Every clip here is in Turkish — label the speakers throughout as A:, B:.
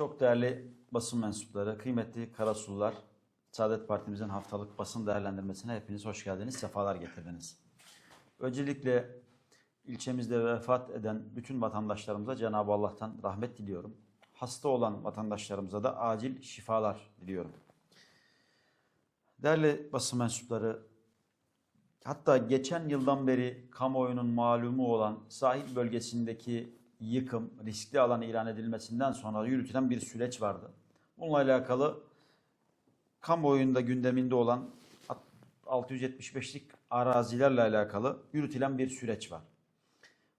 A: Çok değerli basın mensupları, kıymetli Karasullar, Saadet Partimizin haftalık basın değerlendirmesine hepiniz hoş geldiniz, sefalar getirdiniz. Öncelikle ilçemizde vefat eden bütün vatandaşlarımıza Cenab-ı Allah'tan rahmet diliyorum. Hasta olan vatandaşlarımıza da acil şifalar diliyorum. Değerli basın mensupları, hatta geçen yıldan beri kamuoyunun malumu olan sahil bölgesindeki yıkım, riskli alan ilan edilmesinden sonra yürütülen bir süreç vardı. Bununla alakalı kamuoyunda gündeminde olan 675'lik arazilerle alakalı yürütülen bir süreç var.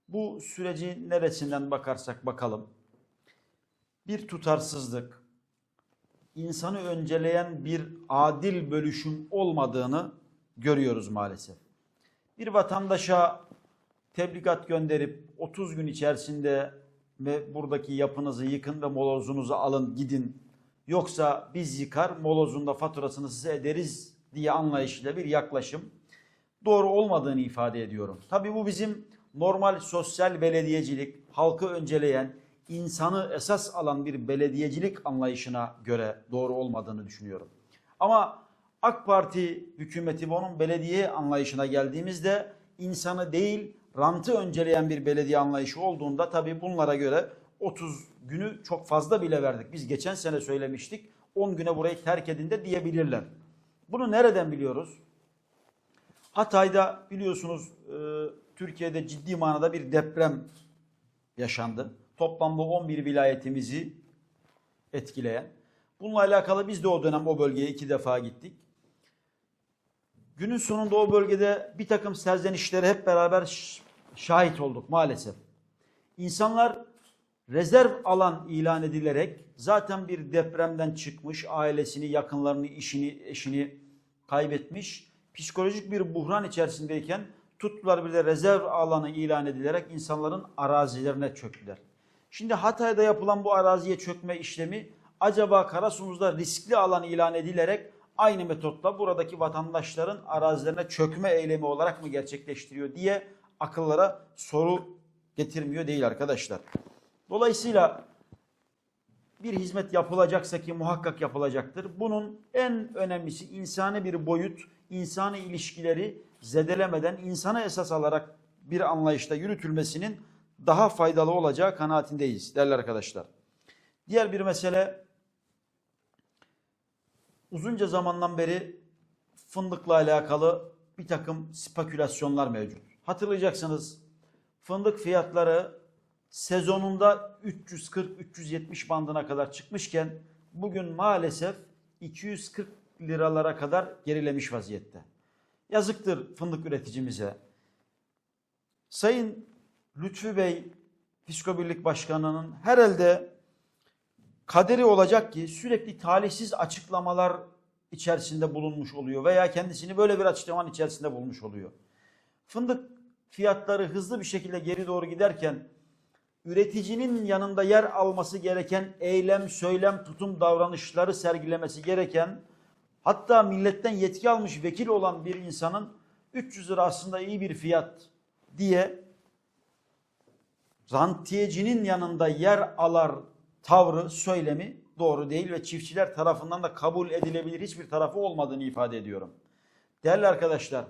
A: Bu süreci neresinden bakarsak bakalım. Bir tutarsızlık, insanı önceleyen bir adil bölüşüm olmadığını görüyoruz maalesef. Bir vatandaşa tebligat gönderip 30 gün içerisinde ve buradaki yapınızı yıkın ve molozunuzu alın gidin. Yoksa biz yıkar molozunda faturasını size ederiz diye anlayışıyla bir yaklaşım doğru olmadığını ifade ediyorum. Tabii bu bizim normal sosyal belediyecilik, halkı önceleyen, insanı esas alan bir belediyecilik anlayışına göre doğru olmadığını düşünüyorum. Ama AK Parti hükümeti ve onun belediye anlayışına geldiğimizde insanı değil rantı önceleyen bir belediye anlayışı olduğunda tabii bunlara göre 30 günü çok fazla bile verdik. Biz geçen sene söylemiştik 10 güne burayı terk edin de diyebilirler. Bunu nereden biliyoruz? Hatay'da biliyorsunuz e, Türkiye'de ciddi manada bir deprem yaşandı. Toplamda 11 vilayetimizi etkileyen. Bununla alakalı biz de o dönem o bölgeye iki defa gittik. Günün sonunda o bölgede bir takım serzenişlere hep beraber şahit olduk maalesef. İnsanlar rezerv alan ilan edilerek zaten bir depremden çıkmış, ailesini, yakınlarını, işini, eşini kaybetmiş, psikolojik bir buhran içerisindeyken tuttular bir de rezerv alanı ilan edilerek insanların arazilerine çöktüler. Şimdi Hatay'da yapılan bu araziye çökme işlemi acaba Karasumuz'da riskli alan ilan edilerek aynı metotla buradaki vatandaşların arazilerine çökme eylemi olarak mı gerçekleştiriyor diye akıllara soru getirmiyor değil arkadaşlar. Dolayısıyla bir hizmet yapılacaksa ki muhakkak yapılacaktır. Bunun en önemlisi insani bir boyut, insani ilişkileri zedelemeden insana esas alarak bir anlayışla yürütülmesinin daha faydalı olacağı kanaatindeyiz değerli arkadaşlar. Diğer bir mesele uzunca zamandan beri fındıkla alakalı bir takım spekülasyonlar mevcut. Hatırlayacaksınız fındık fiyatları sezonunda 340-370 bandına kadar çıkmışken bugün maalesef 240 liralara kadar gerilemiş vaziyette. Yazıktır fındık üreticimize. Sayın Lütfü Bey, Fiskobirlik Başkanı'nın herhalde kaderi olacak ki sürekli talihsiz açıklamalar içerisinde bulunmuş oluyor veya kendisini böyle bir açıklamanın içerisinde bulmuş oluyor. Fındık fiyatları hızlı bir şekilde geri doğru giderken üreticinin yanında yer alması gereken eylem, söylem, tutum davranışları sergilemesi gereken hatta milletten yetki almış vekil olan bir insanın 300 lira aslında iyi bir fiyat diye rantiyecinin yanında yer alar tavrı, söylemi doğru değil ve çiftçiler tarafından da kabul edilebilir hiçbir tarafı olmadığını ifade ediyorum. Değerli arkadaşlar,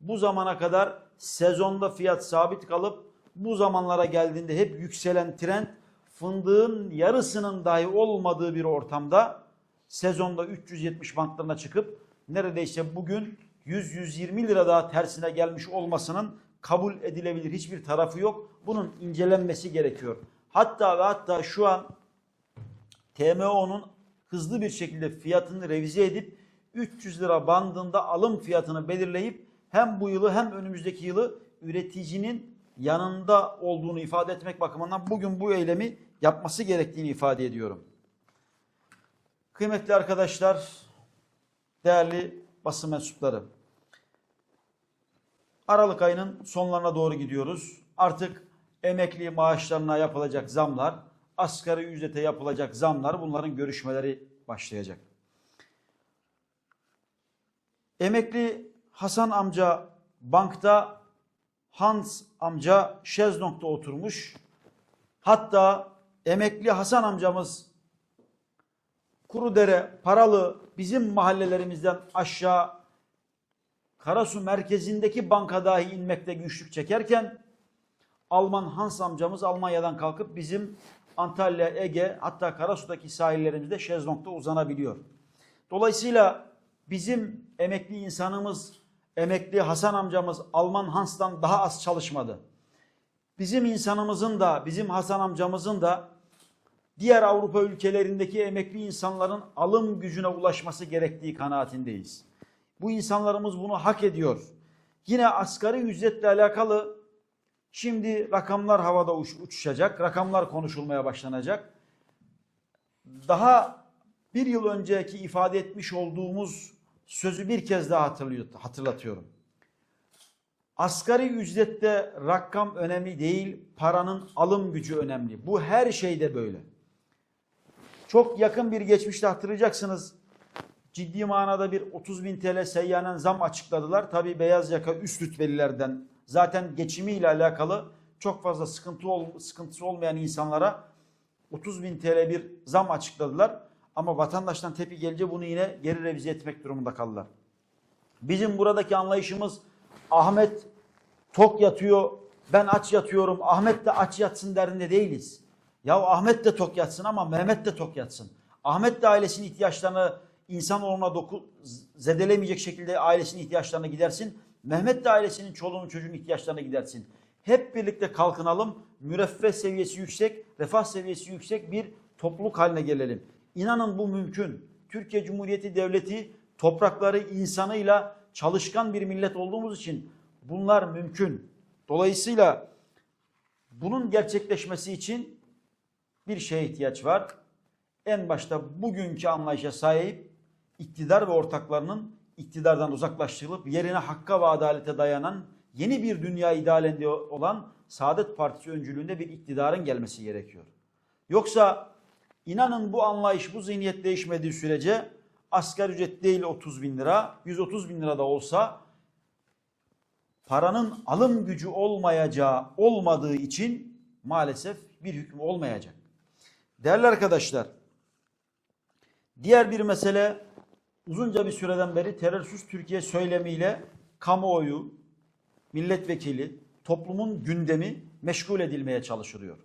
A: bu zamana kadar sezonda fiyat sabit kalıp bu zamanlara geldiğinde hep yükselen trend fındığın yarısının dahi olmadığı bir ortamda sezonda 370 bantlarına çıkıp neredeyse bugün 100-120 lira daha tersine gelmiş olmasının kabul edilebilir hiçbir tarafı yok. Bunun incelenmesi gerekiyor. Hatta ve hatta şu an TMO'nun hızlı bir şekilde fiyatını revize edip 300 lira bandında alım fiyatını belirleyip hem bu yılı hem önümüzdeki yılı üreticinin yanında olduğunu ifade etmek bakımından bugün bu eylemi yapması gerektiğini ifade ediyorum. Kıymetli arkadaşlar, değerli basın mensupları. Aralık ayının sonlarına doğru gidiyoruz. Artık emekli maaşlarına yapılacak zamlar, asgari ücrete yapılacak zamlar bunların görüşmeleri başlayacak. Emekli Hasan amca bankta Hans amca şezlongda oturmuş. Hatta emekli Hasan amcamız Kurudere, Paralı bizim mahallelerimizden aşağı Karasu merkezindeki banka dahi inmekte güçlük çekerken Alman Hans amcamız Almanya'dan kalkıp bizim Antalya, Ege hatta Karasu'daki sahillerimizde şezlongda uzanabiliyor. Dolayısıyla bizim emekli insanımız, emekli Hasan amcamız Alman Hans'tan daha az çalışmadı. Bizim insanımızın da, bizim Hasan amcamızın da diğer Avrupa ülkelerindeki emekli insanların alım gücüne ulaşması gerektiği kanaatindeyiz. Bu insanlarımız bunu hak ediyor. Yine asgari ücretle alakalı şimdi rakamlar havada uç- uçuşacak, rakamlar konuşulmaya başlanacak. Daha bir yıl önceki ifade etmiş olduğumuz sözü bir kez daha hatırlatıyorum. Asgari ücrette rakam önemli değil, paranın alım gücü önemli. Bu her şeyde böyle. Çok yakın bir geçmişte hatırlayacaksınız. Ciddi manada bir 30 bin TL seyyanen zam açıkladılar. Tabi beyaz yaka üst rütbelilerden zaten geçimiyle alakalı çok fazla sıkıntı ol, sıkıntısı olmayan insanlara 30 bin TL bir zam açıkladılar. Ama vatandaştan tepki gelince bunu yine geri revize etmek durumunda kaldılar. Bizim buradaki anlayışımız Ahmet tok yatıyor, ben aç yatıyorum, Ahmet de aç yatsın derdinde değiliz. Ya Ahmet de tok yatsın ama Mehmet de tok yatsın. Ahmet de ailesinin ihtiyaçlarını insanoğluna doku, zedelemeyecek şekilde ailesinin ihtiyaçlarını gidersin. Mehmet de ailesinin çoluğunun çocuğun ihtiyaçlarını gidersin. Hep birlikte kalkınalım, müreffeh seviyesi yüksek, refah seviyesi yüksek bir topluluk haline gelelim. İnanın bu mümkün. Türkiye Cumhuriyeti Devleti toprakları insanıyla çalışkan bir millet olduğumuz için bunlar mümkün. Dolayısıyla bunun gerçekleşmesi için bir şeye ihtiyaç var. En başta bugünkü anlayışa sahip iktidar ve ortaklarının iktidardan uzaklaştırılıp yerine hakka ve adalete dayanan yeni bir dünya idealinde olan Saadet Partisi öncülüğünde bir iktidarın gelmesi gerekiyor. Yoksa inanın bu anlayış, bu zihniyet değişmediği sürece asgari ücret değil 30 bin lira, 130 bin lira da olsa paranın alım gücü olmayacağı, olmadığı için maalesef bir hüküm olmayacak. Değerli arkadaşlar, diğer bir mesele uzunca bir süreden beri terörsüz Türkiye söylemiyle kamuoyu, milletvekili, toplumun gündemi meşgul edilmeye çalışılıyor.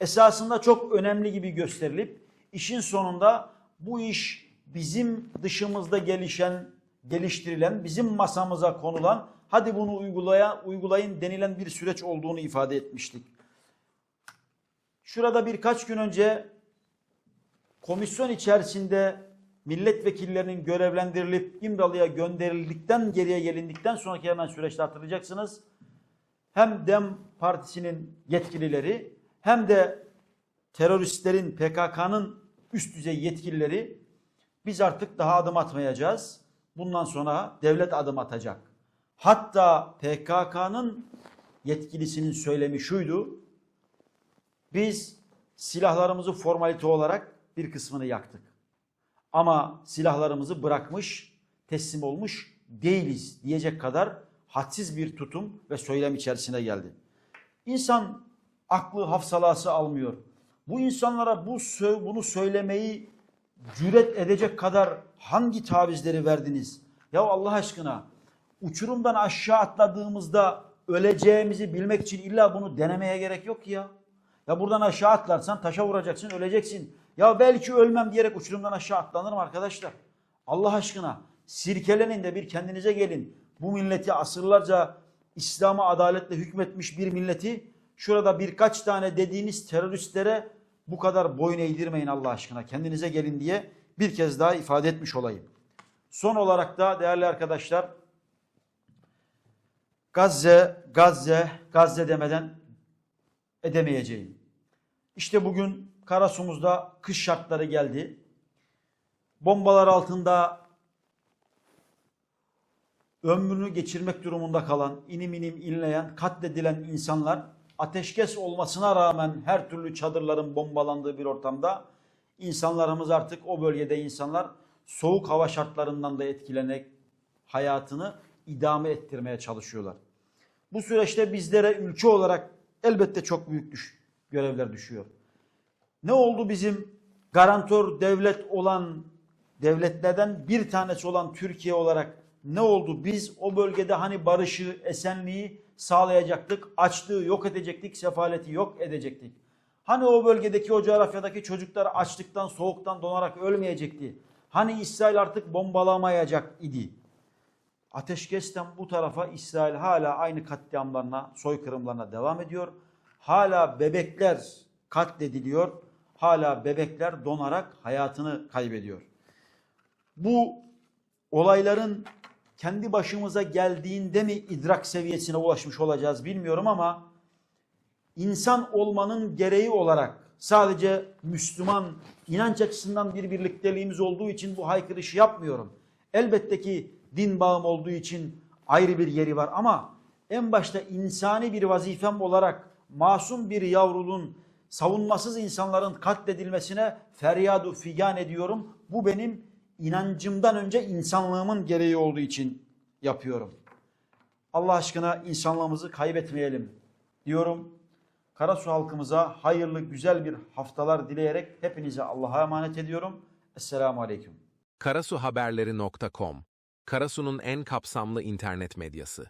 A: Esasında çok önemli gibi gösterilip işin sonunda bu iş bizim dışımızda gelişen, geliştirilen, bizim masamıza konulan hadi bunu uygulaya, uygulayın denilen bir süreç olduğunu ifade etmiştik. Şurada birkaç gün önce komisyon içerisinde milletvekillerinin görevlendirilip İmralı'ya gönderildikten geriye gelindikten sonraki hemen süreçte hatırlayacaksınız. Hem DEM partisinin yetkilileri hem de teröristlerin PKK'nın üst düzey yetkilileri biz artık daha adım atmayacağız. Bundan sonra devlet adım atacak. Hatta PKK'nın yetkilisinin söylemi şuydu. Biz silahlarımızı formalite olarak bir kısmını yaktık. Ama silahlarımızı bırakmış, teslim olmuş değiliz diyecek kadar hadsiz bir tutum ve söylem içerisine geldi. İnsan aklı hafsalası almıyor. Bu insanlara bu bunu söylemeyi cüret edecek kadar hangi tavizleri verdiniz? Ya Allah aşkına uçurumdan aşağı atladığımızda öleceğimizi bilmek için illa bunu denemeye gerek yok ya. Ya buradan aşağı atlarsan taşa vuracaksın, öleceksin. Ya belki ölmem diyerek uçurumdan aşağı atlanır mı arkadaşlar? Allah aşkına sirkelenin de bir kendinize gelin. Bu milleti asırlarca İslam'a adaletle hükmetmiş bir milleti şurada birkaç tane dediğiniz teröristlere bu kadar boyun eğdirmeyin Allah aşkına. Kendinize gelin diye bir kez daha ifade etmiş olayım. Son olarak da değerli arkadaşlar Gazze, Gazze, Gazze demeden edemeyeceğim. İşte bugün Karasumuz'da kış şartları geldi. Bombalar altında ömrünü geçirmek durumunda kalan, inim inim inleyen, katledilen insanlar ateşkes olmasına rağmen her türlü çadırların bombalandığı bir ortamda insanlarımız artık o bölgede insanlar soğuk hava şartlarından da etkilenerek hayatını idame ettirmeye çalışıyorlar. Bu süreçte bizlere ülke olarak elbette çok büyük düş görevler düşüyor. Ne oldu bizim garantör devlet olan devletlerden bir tanesi olan Türkiye olarak ne oldu? Biz o bölgede hani barışı, esenliği sağlayacaktık, açlığı yok edecektik, sefaleti yok edecektik. Hani o bölgedeki, o coğrafyadaki çocuklar açlıktan, soğuktan donarak ölmeyecekti. Hani İsrail artık bombalamayacak idi. Ateşkesten bu tarafa İsrail hala aynı katliamlarına, soykırımlarına devam ediyor. Hala bebekler katlediliyor. Hala bebekler donarak hayatını kaybediyor. Bu olayların kendi başımıza geldiğinde mi idrak seviyesine ulaşmış olacağız bilmiyorum ama insan olmanın gereği olarak sadece Müslüman inanç açısından bir birlikteliğimiz olduğu için bu haykırışı yapmıyorum. Elbette ki din bağım olduğu için ayrı bir yeri var ama en başta insani bir vazifem olarak masum bir yavrunun savunmasız insanların katledilmesine feryadu figan ediyorum. Bu benim inancımdan önce insanlığımın gereği olduğu için yapıyorum. Allah aşkına insanlığımızı kaybetmeyelim diyorum. Karasu halkımıza hayırlı güzel bir haftalar dileyerek hepinize Allah'a emanet ediyorum. Esselamu Aleyküm.
B: karasuhaberleri.com Karasu'nun en kapsamlı internet medyası.